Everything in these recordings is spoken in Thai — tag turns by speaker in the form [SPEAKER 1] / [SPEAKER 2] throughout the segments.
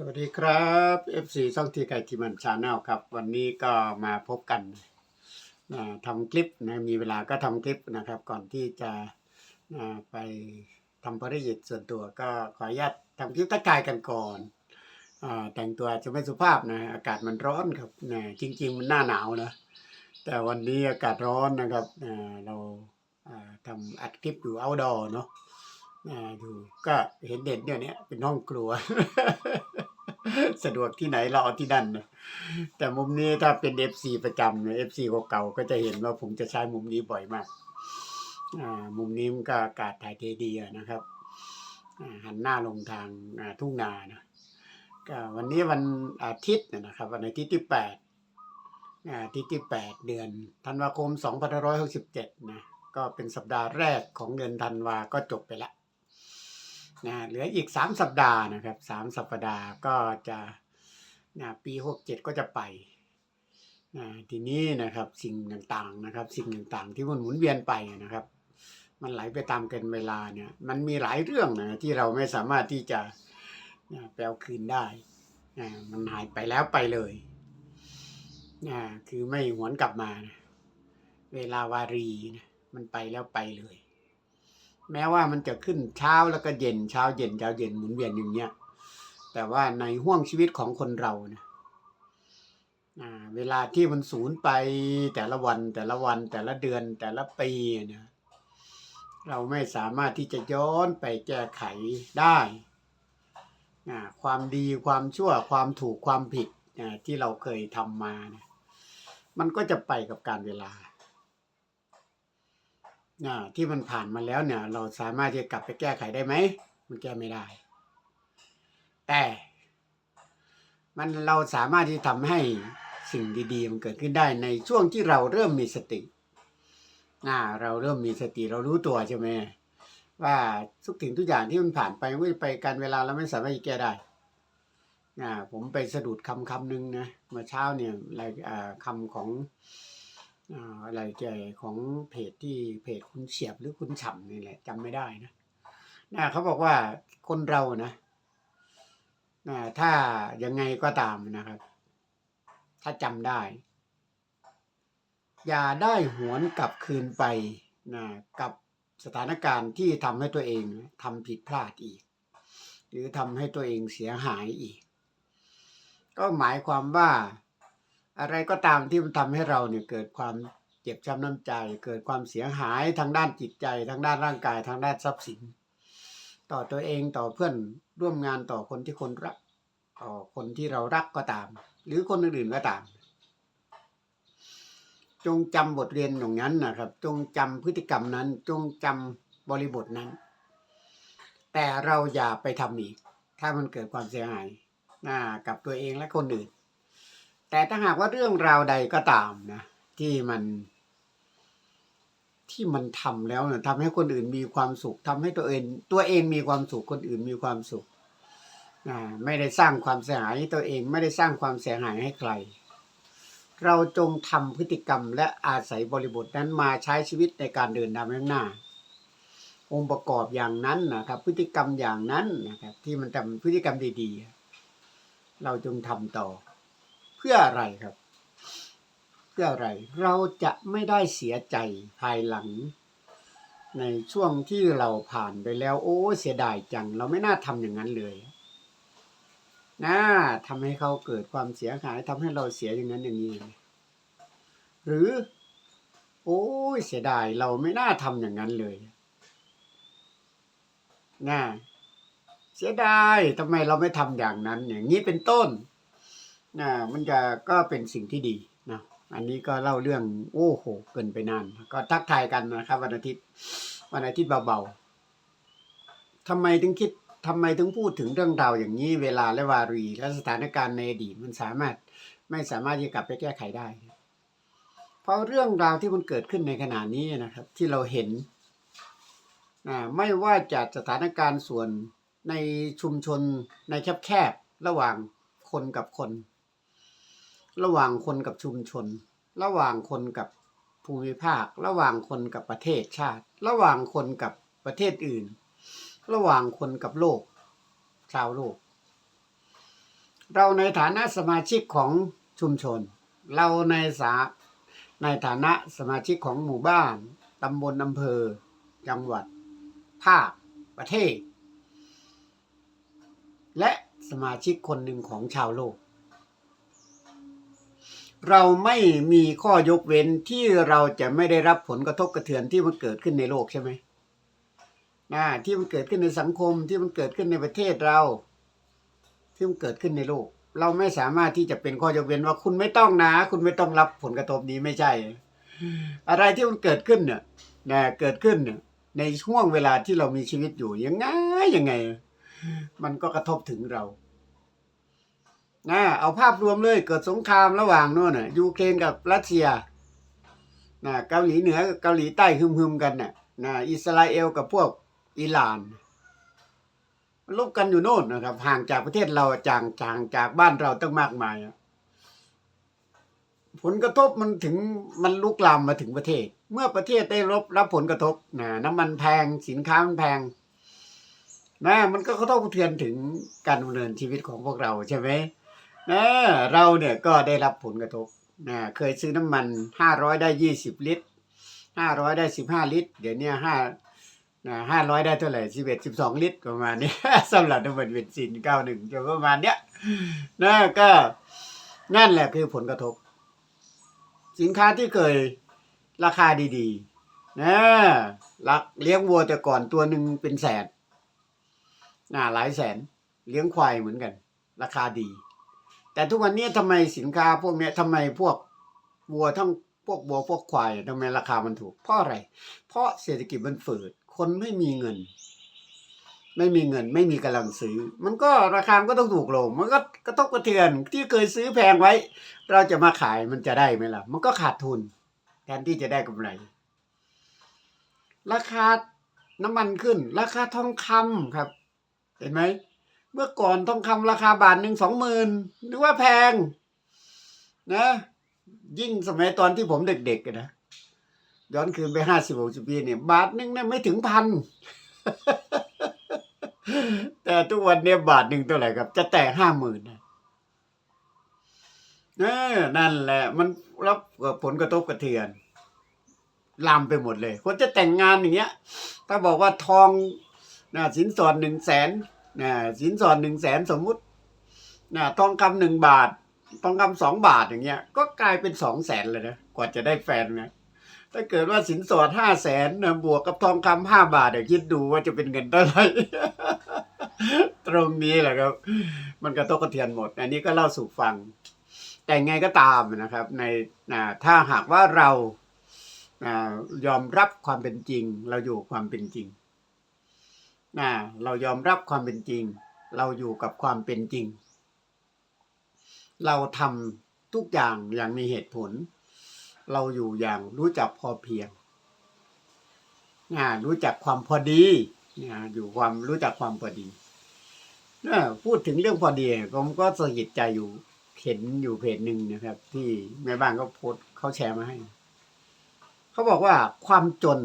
[SPEAKER 1] สวัสดีครับ FC ช่องทีไก่ทีมันชาแนลครับ วันนี้ก็มาพบกันนะทำคลิปนะมีเวลาก็ทำคลิปนะครับ ก่อนที่จะนะไปทำภารกิจส่วนตัวก็ขออนุญาตทำคลิปทักายกันก่อนอแต่งตัวจะไม่สุภาพนะอากาศมันร้อนครับนะจริง ๆ มันหน้าหนาวนะแต่วันนี้อากาศร้อนนะครับอ่าเราทำอัดคลิปอยู่ outdoor เนาะอ่าดูก็เห็นเด่นเนี่ยเนี้ยเป็นห้องครัว สะดวกที่ไหนเราเอาที่นั่นนะแต่มุมนี้ถ้าเป็น FC ประจำเนี่ย FC เก่าๆก็จะเห็นว่าผมจะใช้มุมนี้บ่อยมาก อ่า มุมนี้มันก็อากาศถ่ายเทดีนะครับอ่าหันหน้าลงทางอ่าทุ่งนานะก็วันนี้วันอาทิตย์นะครับ วันอาทิตย์ที่แปดอ่าอาทิตย์ที่แปดเดือนธันวาคม2567นะก็เป็นสัปดาห์แรกของเดือนธันวาก็จบไปแล้ว นะเหลืออีกสามสัปดาห์นะครับสามสัปดาห์ก็จะนะปีหกเจ็ดก็จะไปนะทีนี้นะครับสิ่งต่างๆนะครับ สิ่งต่างๆที่มันหมุนเวียนไปนะครับ มันไหลไปตามกันเวลาเนี่ยมันมีหลายเรื่องนะที่เราไม่สามารถที่จะนะแปลคืนได้นะมันหายไปแล้วไปเลยนะคือไม่หวนกลับมานะเวลาวารีนะมันไปแล้วไปเลย แม้ว่ามันจะขึ้นเช้าแล้วก็เย็นเช้าเย็นเช้าเย็นหมุนเวียนอย่างเงี้ย แต่ว่าในห่วงชีวิตของคนเราเนี่ยเวลาที่มันสูญไปแต่ละวันแต่ละวันแต่ละเดือนแต่ละปีเนี่ยเราไม่สามารถที่จะย้อนไปแก้ไขได้ความดีความชั่วความถูกความผิดที่เราเคยทำมาเนี่ยมันก็จะไปกับการเวลา อ่าที่มันผ่านมาแล้วเนี่ย เราสามารถที่จะกลับไปแก้ไขได้ไหมมันแก้ไม่ได้ แต่มันเราสามารถที่ทำให้สิ่งดีๆมันเกิดขึ้นได้ในช่วงที่เราเริ่มมีสติอ่าเราเริ่มมีสติเรารู้ตัวใช่ไหมว่าทุกสิ่งทุกอย่างที่มันผ่านไปไม่ไปการเวลาเราไม่สามารถแก้ได้อ่าผมไปสะดุดคำคำหนึ่งนะเมื่อเช้าเนี่ยอะไรคำของ อะไรเกี่ของเพจที่เพจคุณเฉียบหรือคุณฉ่ำนี่แหละจำไม่ได้นะนะเขาบอกว่าคนเรานะนะถ้ายังไงก็ตามนะครับ ถ้าจำได้ อย่าได้หวนกลับคืนไปนะกับสถานการณ์ที่ทำให้ตัวเองทำผิดพลาดอีก หรือทำให้ตัวเองเสียหายอีก ก็หมายความว่า อะไรก็ตามที่มันทำให้เราเนี่ยเกิดความเจ็บช้ำน้ำใจ เกิดความเสียหายทางด้านจิตใจ ทางด้านร่างกายทางด้านทรัพย์สิน ต่อตัวเองต่อเพื่อนร่วมงานต่อคนที่คนรักต่อคนที่เรารักก็ตาม หรือคนอื่นๆก็ตาม จงจำบทเรียนอย่างนั้นนะครับ จงจำพฤติกรรมนั้น จงจำบริบทนั้น แต่เราอย่าไปทำอีกถ้ามันเกิดความเสียหายอ่ากับตัวเองและคนอื่น แต่ถ้าหากว่าเรื่องราวใดก็ตามนะ ที่มันที่มันทำแล้วเนี่ยทำให้คนอื่นมีความสุขทำให้ตัวเองตัวเองมีความสุขคนอื่นมีความสุขอ่าไม่ได้สร้างความเสียหายให้ตัวเองไม่ได้สร้างความเสียหายให้ใคร เราจงทำพฤติกรรมและอาศัยบริบทนั้นมาใช้ชีวิตในการเดินทางข้างหน้า องค์ประกอบอย่างนั้นนะครับ พฤติกรรมอย่างนั้นนะครับ ที่มันทำพฤติกรรมดีๆ เราจงทำต่อ เพื่ออะไรครับ เพื่ออะไรเราจะไม่ได้เสียใจภายหลัง ในช่วงที่เราผ่านไปแล้ว โอ้เสียดายจัง เราไม่น่าทำอย่างนั้นเลยนะทำให้เขาเกิดความเสียหายทำให้เราเสียอย่างนั้นอย่างนี้ หรือ โอ้ยเสียดายเราไม่น่าทำอย่างนั้นเลยนะเสียดายทำไมเราไม่ทำอย่างนั้น อย่างนี้เป็นต้น นะมันจะก็เป็นสิ่งที่ดีนะอันนี้ก็เล่าเรื่องโอ้โหเกินไปนาน ก็ทักทายกันนะครับ วันอาทิตย์วันอาทิตย์เบาๆทำไมถึงคิดทำไมถึงพูดถึงเรื่องราวอย่างนี้เวลาและวารีและสถานการณ์ในอดีตมันสามารถไม่สามารถจะกลับไปแก้ไขได้ เพราะเรื่องราวที่มันเกิดขึ้นในขณะนี้นะครับ ที่เราเห็นอ่าไม่ว่าจะสถานการณ์ส่วนในชุมชนในแคบๆระหว่างคนกับคน ระหว่างคนกับชุมชน ระหว่างคนกับภูมิภาค ระหว่างคนกับประเทศชาติ ระหว่างคนกับประเทศอื่น ระหว่างคนกับโลก ชาวโลก เราในฐานะสมาชิกของชุมชน เราในสาในฐานะสมาชิกของหมู่บ้าน ตำบลอำเภอ จังหวัด ภาค ประเทศ และสมาชิกคนหนึ่งของชาวโลก เราไม่มีข้อยกเว้นที่เราจะไม่ได้รับผลกระทบกระเทือนที่มันเกิดขึ้นในโลกใช่ไหมนะที่มันเกิดขึ้นในสังคมที่มันเกิดขึ้นในประเทศเรา ที่มันเกิดขึ้นในโลก เราไม่สามารถที่จะเป็นข้อยกเว้นว่าคุณไม่ต้องนะ คุณไม่ต้องรับผลกระทบนี้ไม่ใช่ อะไรที่มันเกิดขึ้นเนี่ยนะเกิดขึ้นเนี่ยในช่วงเวลาที่เรามีชีวิตอยู่ยังไงยังไง มันก็กระทบถึงเรา นะเอาภาพรวมเลยเกิดสงครามระหว่างโน่นน่ะยูเครนกับรัสเซียนะเกาหลีเหนือกับเกาหลีใต้ฮึมๆกันน่ะนะอิสราเอลกับพวกอิหร่านลบกันอยู่โน่นนะครับ ห่างจากประเทศเราจางจางจากบ้านเราตั้งมากมาย ผลกระทบมันถึงมันลุกลามมาถึงประเทศ เมื่อประเทศได้รับรับผลกระทบนะน้ำมันแพงสินค้ามันแพงนะมันก็กระทบกระเทือนถึงการดำเนินชีวิตของพวกเราใช่ไหม เราเนี่ยก็ได้รับผลกระทบนะเคยซื้อน้ำมันห้าร้อยได้ยี่สิบลิตรห้าร้อยได้สิบห้าลิตร เดี๋ยวนี้ห้านะห้าร้อยได้เท่าไหร่สิบเอ็ดสิบสองลิตรประมาณนี้สำหรับน้ำมันเบนซินเก้าหนึ่งจะประมาณเนี้ยนะก็นั่นแหละคือผลกระทบ สินค้าที่เคยราคาดีๆนะลักเลี้ยงวัวแต่ก่อนตัวหนึ่งเป็นแสนนะหลายแสน เลี้ยงควายเหมือนกัน ราคาดี แต่ทุกวันนี้ทำไมสินค้าพวกเนี้ยทำไมพวกวัวทั้งพวกวัวพวกควายทำไมราคามันถูก เพราะอะไร เพราะเศรษฐกิจมันฝืด คนไม่มีเงิน ไม่มีเงิน ไม่มีกำลังซื้อ มันก็ราคามันก็ต้องถูกลง มันก็กระทบกระเทือนที่เคยซื้อแพงไว้ เราจะมาขายมันจะได้ไหมล่ะ มันก็ขาดทุนแทนที่จะได้กำไร ราคาน้ำมันขึ้น ราคาทองคำครับ เห็นไหม เมื่อก่อนทองคำราคาบาทหนึ่งสองหมื่นนึกว่าแพง นะ ยิ่งสมัยตอนที่ผมเด็กๆนะย้อนคืนไปห้าสิบหกสิบปีเนี่ยบาทหนึงเนี่ยไม่ถึงพันแต่ทุกวันเนี่ยบาทหนึ่งเท่าไหร่ครับ จะแตะห้าหมื่นนะนั่นแหละ มันรับผลกระทบกระเทือนลามไปหมดเลย คนจะแต่งงานอย่างเงี้ย ถ้าบอกว่าทองนะสินสอดหนึ่งแสน นะสินสอดหนึ่งแสนสมมุตินะทองคำหนึ่งบาท ทองคำสองบาทอย่างเงี้ย ก็กลายเป็นสองแสนเลยนะ กว่าจะได้แฟนนะถ้าเกิดว่าสินสอดห้าแสนนะบวกกับทองคำห้าบาทเดี๋ยวคิดดูว่าจะเป็นเงินเท่าไหร่ตรงนี้แหละครับ มันกระทบกระเทือนหมด อันนี้ก็เล่าสู่ฟัง แต่ไงก็ตามนะครับ ในถ้าหากว่าเรายอมรับความเป็นจริง เราอยู่ความเป็นจริง นะเรายอมรับความเป็นจริง เราอยู่กับความเป็นจริง เราทำทุกอย่างอย่างมีเหตุผล เราอยู่อย่างรู้จักพอเพียงนะรู้จักความพอดีนะอยู่ความรู้จักความพอดีนะพูดถึงเรื่องพอดีผมก็สะกิดใจอยู่เห็นอยู่เพจหนึ่งนะครับ ที่แม่บ้านก็โพสเขาแชร์มาให้ เขาบอกว่าความจน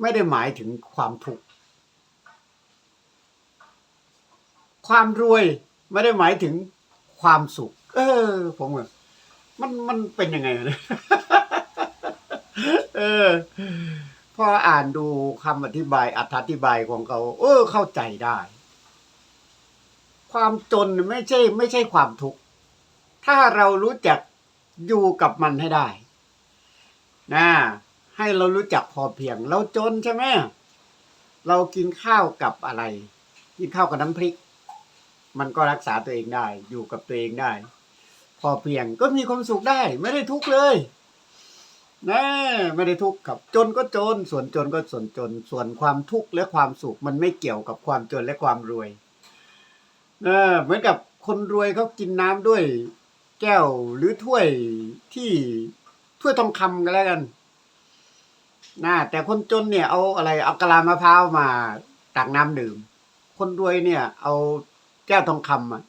[SPEAKER 1] ไม่ได้หมายถึงความทุกข์ความรวยไม่ได้หมายถึงความสุข เออ ผมว่ามันมันเป็นยังไงนะเออพออ่านดูคำอธิบายอธิบายของเขา เออ เข้าใจได้ ความจนไม่ใช่ ไม่ใช่ความทุกข์ถ้าเรารู้จักอยู่กับมันให้ได้ นะ ให้เรารู้จักพอเพียง เราจนใช่ไหมเรากินข้าวกับอะไร กินข้าวกับน้ำพริก มันก็รักษาตัวเองได้ อยู่กับตัวเองได้ พอเพียงก็มีความสุขได้ ไม่ได้ทุกข์เลยนะไม่ได้ทุกข์ครับจนก็จน ส่วนจนก็ส่วนจน ส่วนความทุกข์และความสุขมันไม่เกี่ยวกับความจนและความรวยเออเหมือนกับคนรวยเขากินน้ำด้วย แก้วหรือถ้วยที่ถ้วยทองคำกันแล้วกัน นะแต่คนจนเนี่ยเอาอะไรเอากะลามะพร้าวมาตักน้ำดื่ม คนรวยเนี่ย เอาแก้วทองคำอะ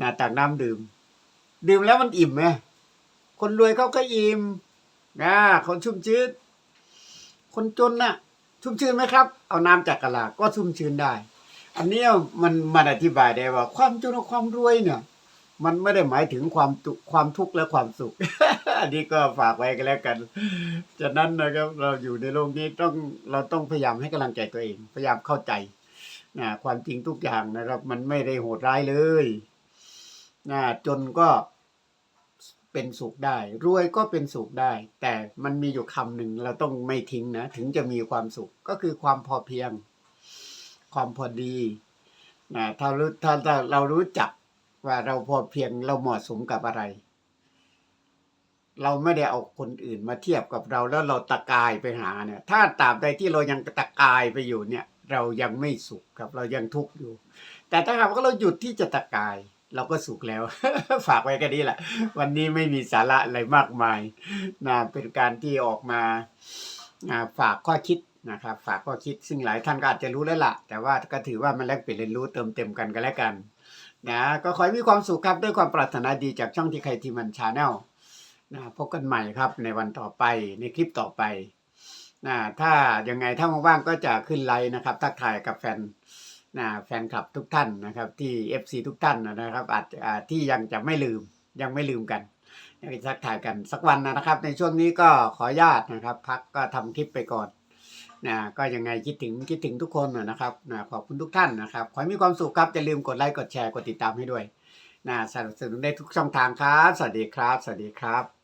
[SPEAKER 1] นะตักน้ำดื่ม ดื่มแล้วมันอิ่มไหมคนรวยเขาก็อิ่มนะเขาชุ่มชื้นคนจนน่ะ ชุ่มชื้นไหมครับ เอาน้ำจากกะลาก็ชุ่มชื้นได้ อันนี้มันมันอธิบายได้ว่า ความจนกับความรวยเนี่ย มันไม่ได้หมายถึงความทุความทุกข์และความสุข อันนี้ก็ฝากไว้กันแล้วกันฉะนั้นนะครับเราอยู่ในโลกนี้ต้องเราต้องพยายามให้กำลังใจตัวเอง พยายามเข้าใจนะความจริงทุกอย่างนะครับ มันไม่ได้โหดร้ายเลยนะจนก็เป็นสุขได้ รวยก็เป็นสุขได้ แต่มันมีอยู่คำหนึ่งเราต้องไม่ทิ้งนะ ถึงจะมีความสุขก็คือความพอเพียง ความพอดีนะถ้ารู้ถ้าถ้าเรารู้จัก ว่าเราพอเพียงเราเหมาะสมกับอะไร เราไม่ได้เอาคนอื่นมาเทียบกับเราแล้วเราตะกายไปหาเนี่ย ถ้าตราบใดที่เรายังตะกายไปอยู่เนี่ย เรายังไม่สุขครับเรายังทุกข์อยู่ แต่ถ้าหากว่าเราหยุดที่จะตะกาย เราก็สุขแล้ว ฝากไว้แค่นี้แหละ วันนี้ไม่มีสาระอะไรมากมายนะเป็นการที่ออกมาฝากข้อคิดนะครับฝากข้อคิดซึ่งหลายท่านก็อาจจะรู้แล้วล่ะ แต่ว่าก็ถือว่ามันแลกเปลี่ยนเรียนรู้เติมเต็มกันก็แล้วกัน นะก็ขอให้มีความสุขครับด้วยความปรารถนาดีจากช่องที่ใครที่มันชาแนลนะพบกันใหม่ครับในวันต่อไปในคลิปต่อไปนะถ้ายังไงถ้าว่างๆก็จะขึ้นไลน์นะครับทักทายกับแฟนนะแฟนคลับทุกท่านนะครับ ที่ FC ทุกท่านนะครับอาจที่ยังจะไม่ลืมยังไม่ลืมกันยังทักทายกันสักวันนะครับ ในช่วงนี้ก็ขออนุญาตนะครับ พักก็ทำคลิปไปก่อน นะก็ยังไงคิดถึงคิดถึงทุกคนนะครับนะขอบคุณทุกท่านนะครับ ขอให้มีความสุขครับอย่าลืมกดไลค์กดแชร์กดติดตามให้ด้วยนะสนับสนุนได้ทุกช่องทางครับ สวัสดีครับ สวัสดีครับ